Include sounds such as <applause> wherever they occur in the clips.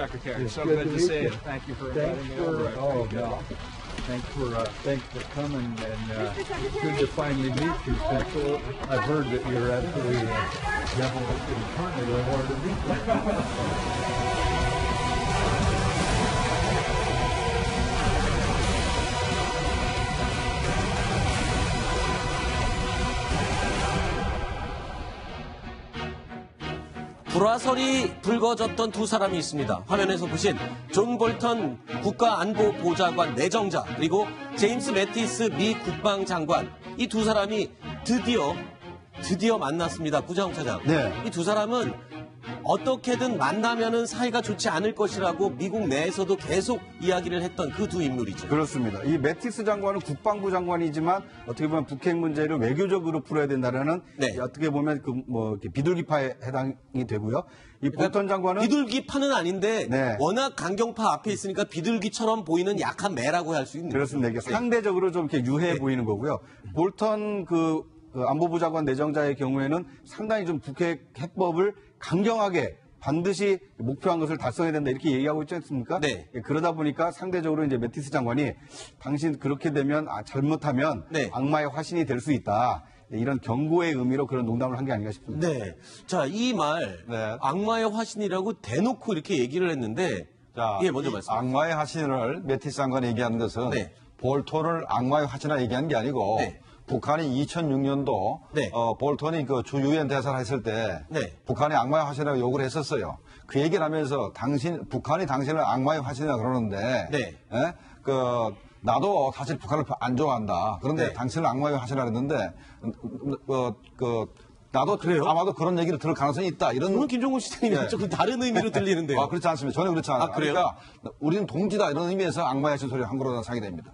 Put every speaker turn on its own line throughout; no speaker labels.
Secretary.
It's
so
good
good,
to
to see
you.
you. Thank you for
Thanks
inviting me over.
Oh,
appreciate
no. Thanks for, uh, thanks for coming and, uh, it's good to finally meet you. Since uh, I've heard that you're absolutely a demolition partner. I wanted to meet you.
불화설이 불거졌던 두 사람이 있습니다. 화면에서 보신 존 볼턴 국가안보보좌관 내정자 그리고 제임스 매티스 미 국방장관 이 두 사람이 드디어 드디어 만났습니다. 구자홍 차장.
네.
이 두 사람은 어떻게든 만나면은 사이가 좋지 않을 것이라고 미국 내에서도 계속 이야기를 했던 그 두 인물이죠.
그렇습니다. 이 매티스 장관은 국방부 장관이지만 어떻게 보면 북핵 문제를 외교적으로 풀어야 된다라는
네.
어떻게 보면 그 뭐 비둘기파에 해당이 되고요. 이 볼턴 장관은
비둘기파는 아닌데
네.
워낙 강경파 앞에 있으니까 비둘기처럼 보이는 약한 매라고 할 수 있는
그렇습니다.
거죠.
상대적으로 좀 이렇게 유해해 보이는 거고요. 볼턴 그, 그 안보부 장관 내정자의 경우에는 상당히 좀 북핵 해법을 강경하게 반드시 목표한 것을 달성해야 된다 이렇게 얘기하고 있지 않습니까?
네.
예, 그러다 보니까 상대적으로 이제 매티스 장관이 당신 그렇게 되면 아, 잘못하면
네.
악마의 화신이 될 수 있다. 예, 이런 경고의 의미로 그런 농담을 한 게 아닌가 싶습니다.
네. 자, 이 말,
네.
악마의 화신이라고 대놓고 이렇게 얘기를 했는데,
자,
예, 먼저
이
말씀.
악마의 화신을 매티스 장관이 얘기하는 것은
네.
볼턴을 악마의 화신이라 얘기한 게 아니고
네.
북한이 2006년도
네.
어, 볼턴이 그 주 유엔 대사를 했을 때
네.
북한이 악마의 화신이라고 욕을 했었어요. 그 얘기를 하면서 당신 북한이 당신을 악마의 화신이라 그러는데
네.
예? 그 나도 사실 북한을 안 좋아한다. 그런데
네.
당신을 악마의 화신이라 그랬는데 어, 그 나도
그래요?
아마도 그런 얘기를 들을 가능성이 있다. 이런
오늘 김종훈 시장님이
네.
조금 다른 의미로 들리는데요.
아, 그렇지 않습니다. 전혀 그렇지 않아요.
아, 그래요?
러니까 우리는 동지다 이런 의미에서 악마의 하신 소리를 한 거로 생각이 됩니다.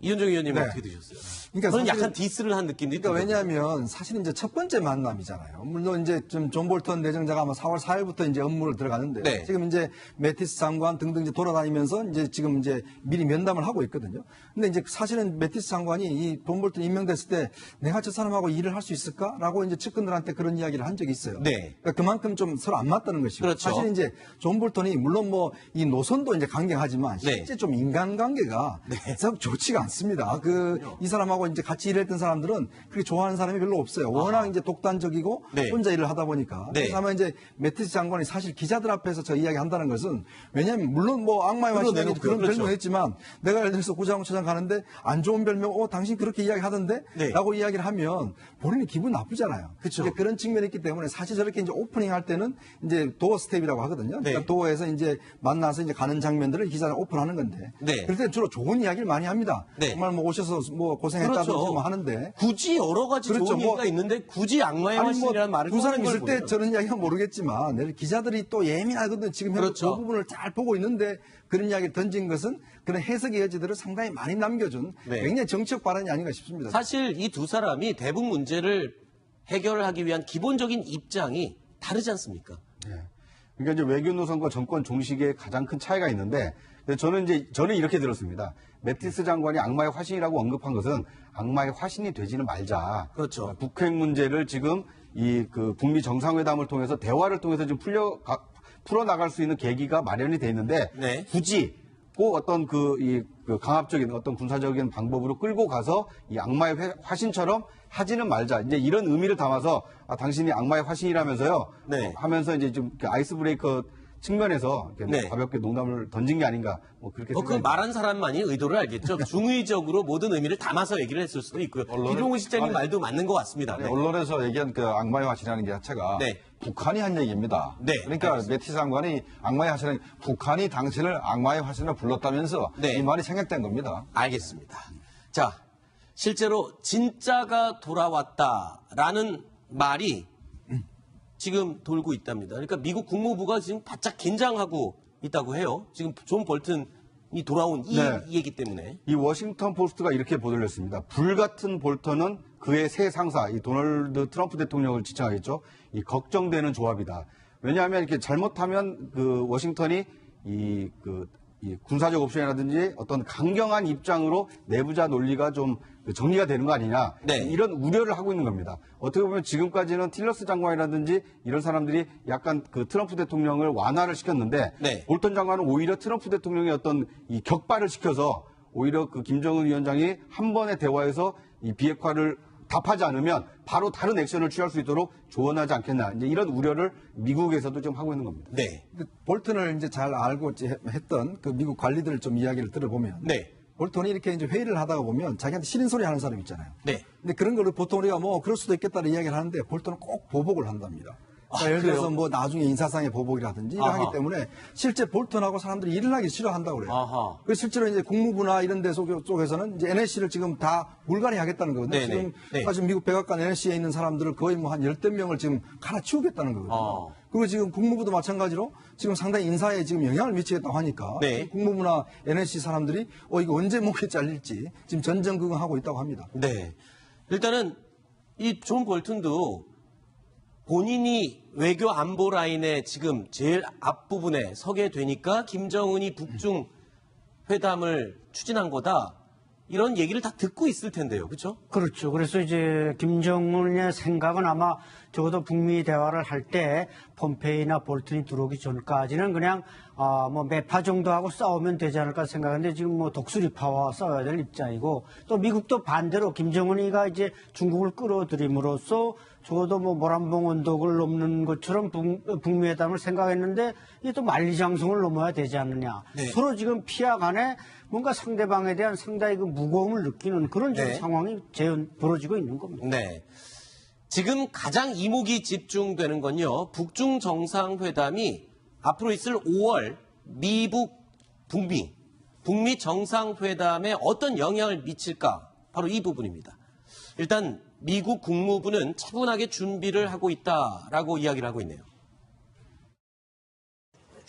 이현정 의원님은
네.
어떻게 드셨어요?
그러니까
저는 약간 디스를 한 느낌도
그러니까. 왜냐하면 사실은 이제 첫 번째 만남이잖아요. 물론 이제 좀존 볼턴 내정자가 아마 4월 4일부터 이제 업무를 들어가는데
네.
지금 이제 매티스 장관 등등 이제 돌아다니면서 이제 지금 이제 미리 면담을 하고 있거든요. 근데 이제 사실은 매티스 장관이 이존 볼턴 임명됐을 때 내가 저 사람하고 일을 할 수 있을까라고 이제 측근들한테 그런 이야기를 한 적이 있어요.
네.
그러니까 그만큼 좀 서로 안 맞다는 것이고
그렇죠.
사실 이제 존 볼턴이 물론 뭐 이 노선도 이제 강경하지만
네.
실제 좀 인간관계가 썩 좋지가 않습니다. 그 이 사람하고 이제 같이 일했던 사람들은 그렇게 좋아하는 사람이 별로 없어요. 워낙 이제 독단적이고
네.
혼자 일을 하다 보니까.
네.
그래서 아마 이제 매티스 장관이 사실 기자들 앞에서 저 이야기 한다는 것은 왜냐하면 물론 뭐 악마의
끌어내놓고요.
그런
그렇죠.
별명 했지만 내가 예를 들어서 차장 가는데 안 좋은 별명, 어 당신 그렇게 이야기 하던데?
네.
라고 이야기를 하면 본인이 기분 나쁘잖아요. 이제 그런 측면이 있기 때문에 사실 저렇게 이제 오프닝 할 때는 이제 도어 스텝이라고 하거든요.
네.
그러니까 도어에서 이제 만나서 이제 가는 장면들을 기자는 오픈하는 건데.
네.
그럴 때 주로 좋은 이야기를 많이 합니다.
네.
정말 뭐 오셔서 뭐 고생했다든지
그렇죠.
뭐 하는데.
굳이 여러 가지
그렇죠.
좋은
뭐-
얘기가 있는데 굳이 악마의
아니
화신이라는 말을
뭐두 사람 있을 때. 저런 이야기가 모르겠지만 기자들이 또 예민하거든 지금
그렇죠.
그 부분을 잘 보고 있는데 그런 이야기를 던진 것은 그런 해석의 여지들을 상당히 많이 남겨준
네.
굉장히 정치적 발언이 아닌가 싶습니다.
사실 이 두 사람이 대북 문제를 해결하기 위한 기본적인 입장이 다르지 않습니까?
그러니까 이제 외교 노선과 정권 종식에 가장 큰 차이가 있는데 저는 이제 저는 이렇게 들었습니다. 매티스 장관이 악마의 화신이라고 언급한 것은 악마의 화신이 되지는 말자.
그렇죠.
북핵 문제를 지금 이 그 북미 정상회담을 통해서 대화를 통해서 좀 풀려 가- 풀어 나갈 수 있는 계기가 마련이 돼 있는데
네.
굳이 꼭 어떤 그, 이, 그 강압적인 어떤 군사적인 방법으로 끌고 가서 이 악마의 회- 화신처럼 하지는 말자. 이제 이런 의미를 담아서 아, 당신이 악마의 화신이라면서요.
네.
어, 하면서 이제 좀 이렇게 아이스 브레이커 측면에서 이렇게
네.
가볍게 농담을 던진 게 아닌가. 뭐 그렇게
어, 그
생각이
말한 사람만이 의도를 알겠죠. <laughs> 중의적으로 모든 의미를 담아서 얘기를 했을 수도 있고요. 김종훈 시장님
아니,
말도 맞는 것 같습니다. 네.
언론에서 얘기한 그 악마의 화신이라는 게 자체가
네.
북한이 한 얘기입니다.
네,
그러니까. 매티스 장관이 악마의 화신은 북한이 당신을 악마의 화신으로 불렀다면서
네.
이 말이 생략된 겁니다.
알겠습니다. 자, 실제로 진짜가 돌아왔다라는 말이 지금 돌고 있답니다. 그러니까 미국 국무부가 지금 바짝 긴장하고 있다고 해요. 지금 존 볼튼이 돌아온 이,
네.
이 얘기 때문에.
이 워싱턴 포스트가 이렇게 보도를 했습니다. 불같은 볼턴은 그의 새 상사, 이 도널드 트럼프 대통령을 지칭하겠죠. 이 걱정되는 조합이다. 왜냐하면 이렇게 잘못하면 그 워싱턴이 이그이 군사적 옵션이라든지 어떤 강경한 입장으로 내부자 논리가 좀 정리가 되는 거 아니냐
네.
이런 우려를 하고 있는 겁니다. 어떻게 보면 지금까지는 틸러스 장관이라든지 이런 사람들이 약간 그 트럼프 대통령을 완화를 시켰는데
네.
볼턴 장관은 오히려 트럼프 대통령의 어떤 이 격발을 시켜서 오히려 그 김정은 위원장이 한 번의 대화에서 이 비핵화를 답하지 않으면 바로 다른 액션을 취할 수 있도록 조언하지 않겠나 이제 이런 우려를 미국에서도 좀 하고 있는 겁니다.
네.
볼턴을 이제 잘 알고 했던 그 미국 관리들 좀 이야기를 들어보면
네.
볼턴이 이렇게 이제 회의를 하다가 보면 자기한테 싫은 소리 하는 사람 있잖아요.
네.
근데 그런 거를 보통 우리가 뭐 그럴 수도 있겠다는 이야기를 하는데 볼턴은 꼭 보복을 한답니다. 그러니까 예를 들어서
아, 그래요?
뭐 나중에 인사상의 보복이라든지
아하.
하기 때문에 실제 볼턴하고 사람들이 일을 하기 싫어한다고 그래요.
아하.
그래서 실제로 이제 국무부나 이런 데 속- 쪽에서는 이제 NSC를 지금 다 물갈이 하겠다는 거거든요.
네네.
지금
네.
사실 미국 백악관 NSC에 있는 사람들을 거의 뭐 한 열댓 명을 지금 갈아치우겠다는 거거든요.
어.
그리고 지금 국무부도 마찬가지로 지금 상당히 인사에 지금 영향을 미치겠다고 하니까
네.
국무부나 NSC 사람들이 어 이거 언제 목이 잘릴지 지금 전전긍긍하고 있다고 합니다.
네. 일단은 이 존 볼튼도 본인이 외교 안보 라인에 지금 제일 앞부분에 서게 되니까 김정은이 북중 회담을 추진한 거다. 이런 얘기를 다 듣고 있을 텐데요. 그렇죠?
그렇죠. 그래서 이제 김정은의 생각은 아마 적어도 북미 대화를 할 때 폼페이나 볼튼이 들어오기 전까지는 그냥 아, 뭐 매파 정도 하고 싸우면 되지 않을까 생각하는데 지금 뭐 독수리파와 싸워야 될 입장이고 또 미국도 반대로 김정은이가 이제 중국을 끌어들임으로써 적어도 뭐 모란봉 언덕을 넘는 것처럼 북, 북미 회담을 생각했는데 이게 또 만리장성을 넘어야 되지 않느냐.
네.
서로 지금 피하 간에 뭔가 상대방에 대한 상당히 그 무거움을 느끼는 그런
네.
상황이 재현 벌어지고 있는 겁니다.
네. 지금 가장 이목이 집중되는 건요. 북중 정상회담이 앞으로 있을 5월 미북 북미 북미 정상회담에 어떤 영향을 미칠까? 바로 이 부분입니다. 일단 미국 국무부는 차분하게 준비를 하고 있다라고 이야기를 하고 있네요.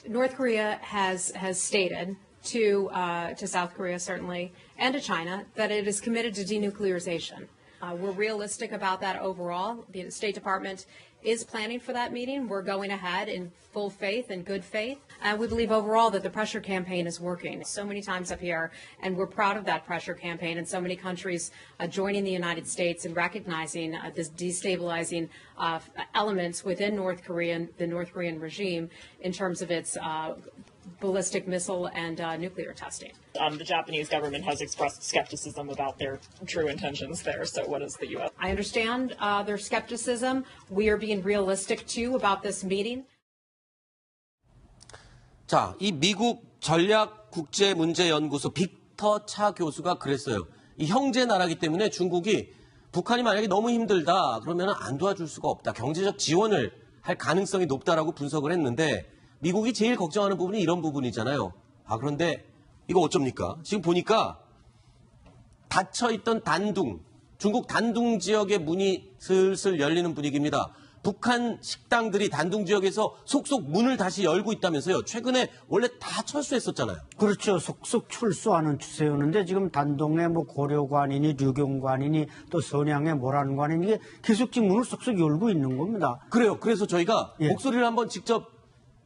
North Korea has has stated to uh, to South Korea certainly and to China that it is committed to denuclearization. Uh, we're realistic about that overall. The State Department is planning for that meeting. We're going ahead in full faith and good faith. And we believe overall that the pressure campaign is working so many times up here, and we're proud of that pressure campaign and so many countries uh, joining the United States and recognizing uh, this destabilizing uh, elements within North Korean, the North Korean regime in terms of its uh, ballistic missile and uh, nuclear testing.
Um, the Japanese government has expressed skepticism about their true intentions there. So, what is the U.S.
I understand uh, their skepticism. We are being realistic too about this meeting.
자, 이 미국 전략 국제 문제 연구소 빅터 차 교수가 그랬어요. 이 형제 나라기 때문에 중국이 북한이 만약에 너무 힘들다 그러면 안 도와줄 수가 없다. 경제적 지원을 할 가능성이 높다라고 분석을 했는데 미국이 제일 걱정하는 부분이 이런 부분이잖아요. 아, 그런데 이거 어쩝니까? 지금 보니까 닫혀있던 단둥, 중국 단둥 지역의 문이 슬슬 열리는 분위기입니다. 북한 식당들이 단둥 지역에서 속속 문을 다시 열고 있다면서요. 최근에 원래 다 철수했었잖아요.
그렇죠. 속속 출소하는 추세였는데 지금 단동의 뭐 고려관이니 류경관이니 또 선양의 모란관이니 이게 계속 지금 문을 쏙쏙 열고 있는 겁니다.
그래요. 그래서 저희가
예.
목소리를 한번 직접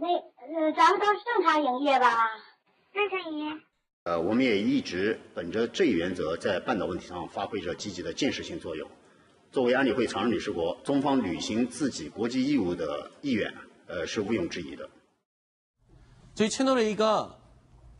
那呃，咱们都是正常营业吧？那可以。
呃，我们也一直本着这一原则，在半岛问题上发挥着积极的建设性作用。作为安理会常任理事国，中方履行自己国际义务的意愿，呃，是毋庸置疑的。
저희 채널A가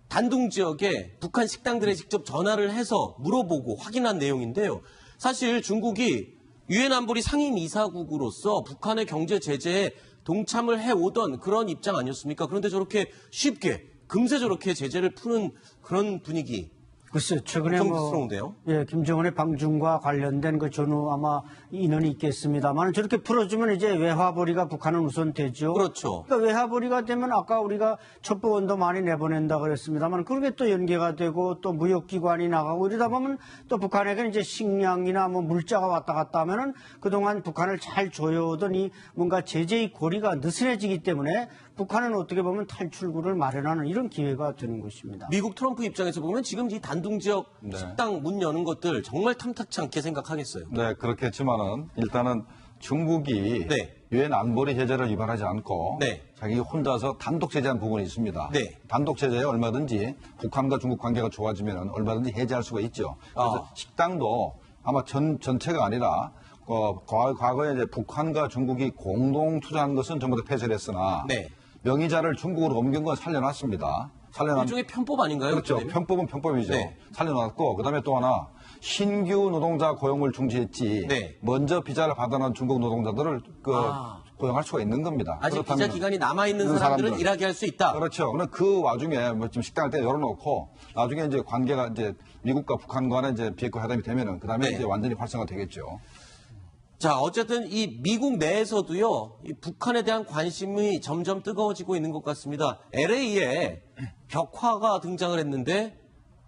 단둥 지역에 북한 식당들에 직접 전화를 해서 물어보고 확인한 내용인데요. 사실 중국이 유엔 안보리 상임 이사국으로서 북한의 경제 제재에 동참을 해오던 그런 입장 아니었습니까? 그런데 저렇게 쉽게 금세 저렇게 제재를 푸는 그런 분위기
글쎄 최근에 뭐
걱정스러운데요.
예, 김정은의 방중과 관련된 그 전후 아마 인원이 있겠습니다만 저렇게 풀어주면 이제 외화벌이가 북한은 우선 되죠.
그렇죠.
그러니까 외화벌이가 되면 아까 우리가 첩보원도 많이 내보낸다 그랬습니다만 그게 또 연계가 되고 또 무역기관이 나가고 이러다 보면 또 북한에게 이제 식량이나 뭐 물자가 왔다 갔다 하면은 그동안 북한을 잘 조여오더니 뭔가 제재의 고리가 느슨해지기 때문에 북한은 어떻게 보면 탈출구를 마련하는 이런 기회가 되는 것입니다.
미국 트럼프 입장에서 보면 지금 이 단둥 지역
네.
식당 문 여는 것들 정말 탐탁치 않게 생각하겠어요.
네, 그렇겠지만은 일단은 중국이
네.
유엔 안보리 제재를 위반하지 않고
네.
자기 혼자서 단독 제재한 부분이 있습니다.
네.
단독 제재에 얼마든지 북한과 중국 관계가 좋아지면 얼마든지 해제할 수가 있죠. 그래서
아.
식당도 아마 전 전체가 아니라 어, 과- 과거에 이제 북한과 중국이 공동 투자한 것은 전부 다 폐쇄를 했으나
네.
명의자를 중국으로 옮긴 건 살려놨습니다. 살려놨
일종의 편법 아닌가요?
그렇죠.
되면?
편법은 편법이죠.
네.
살려놨고 그다음에 또 하나 신규 노동자 고용을 중지했지.
네.
먼저 비자를 받아놓은 중국 노동자들을 그
아.
고용할 수가 있는 겁니다.
아직 비자 기간이 남아 있는 사람들은
사람들.
일하게 할 수 있다.
그렇죠. 그러나 그 와중에 뭐 지금 식당을 때 열어놓고 나중에 이제 관계가 이제 미국과 북한 간에 이제 비핵화 회담이 되면은 그다음에
네.
이제 완전히 활성화 되겠죠.
자, 어쨌든 이 미국 내에서도요, 이 북한에 대한 관심이 점점 뜨거워지고 있는 것 같습니다. LA에 벽화가 등장을 했는데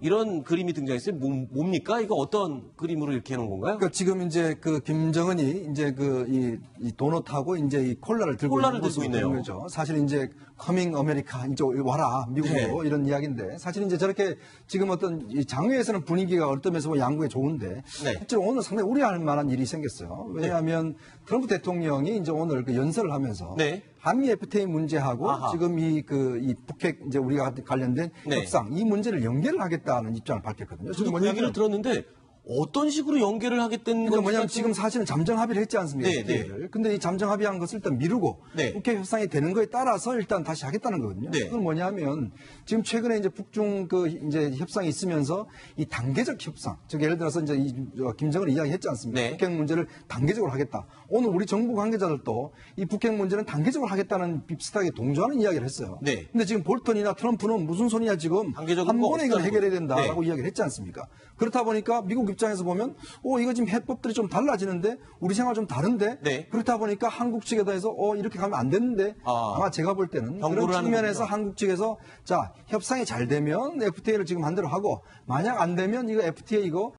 이런 그림이 등장했어요. 뭐- 뭡니까? 이거 어떤 그림으로 이렇게 해놓은 건가요?
그러니까 지금 이제 그 김정은이 이제 그이 도넛하고 이제 이 콜라를 들고
콜라를
있는
들고 있네요.
거죠. 사실 이제 커밍 아메리카 이제 와라 미국으로
네.
이런 이야기인데 사실 이제 저렇게 지금 어떤 이 장외에서는 분위기가 어떤 면에서 보면 양국에 좋은데
네.
실제로 오늘 상당히 우려할 만한 일이 생겼어요. 왜냐하면 트럼프 대통령이 이제 오늘 그 연설을 하면서
네.
한미 FTA 문제하고
아하.
지금 이 그 이 북핵 이제 우리가 관련된
네.
협상 이 문제를 연결을 하겠다는 입장을 밝혔거든요.
저도 그 얘기를 들었는데 어떤 식으로 연계를 하겠다는
그러니까 뭐냐면 지금 사실은 잠정 합의를 했지 않습니까?
네,
FTA를. 근데 이 잠정 합의한 것을 일단 미루고
네.
국회 협상이 되는 거에 따라서 일단 다시 하겠다는 거거든요.
네.
그건 뭐냐면 지금 최근에 이제 북중 그 이제 협상이 있으면서 이 단계적 협상, 즉 예를 들어서 이제 이 어, 김정은 이야기했지 않습니까?
네.
북핵 문제를 단계적으로 하겠다. 오늘 우리 정부 관계자들도 이 북핵 문제는 단계적으로 하겠다는 비슷하게 동조하는 이야기를 했어요.
네.
근데 지금 볼턴이나 트럼프는 무슨 소리냐 지금
한거
번에 이걸 해결해야. 된다라고
네.
이야기를 했지 않습니까? 그렇다 보니까 미국 입장에서 보면 어 이거 지금 해법들이 좀 달라지는데 우리 생활 좀 다른데
네.
그렇다 보니까 한국 측에 대해서 어 이렇게 가면 안 되는데
아.
아, 마 제가 볼 때는 그런 측면에서. 한국 측에서 자 협상이 잘 되면 FTA를 지금 반대로 하고 만약 안 되면 이거 FTA 이거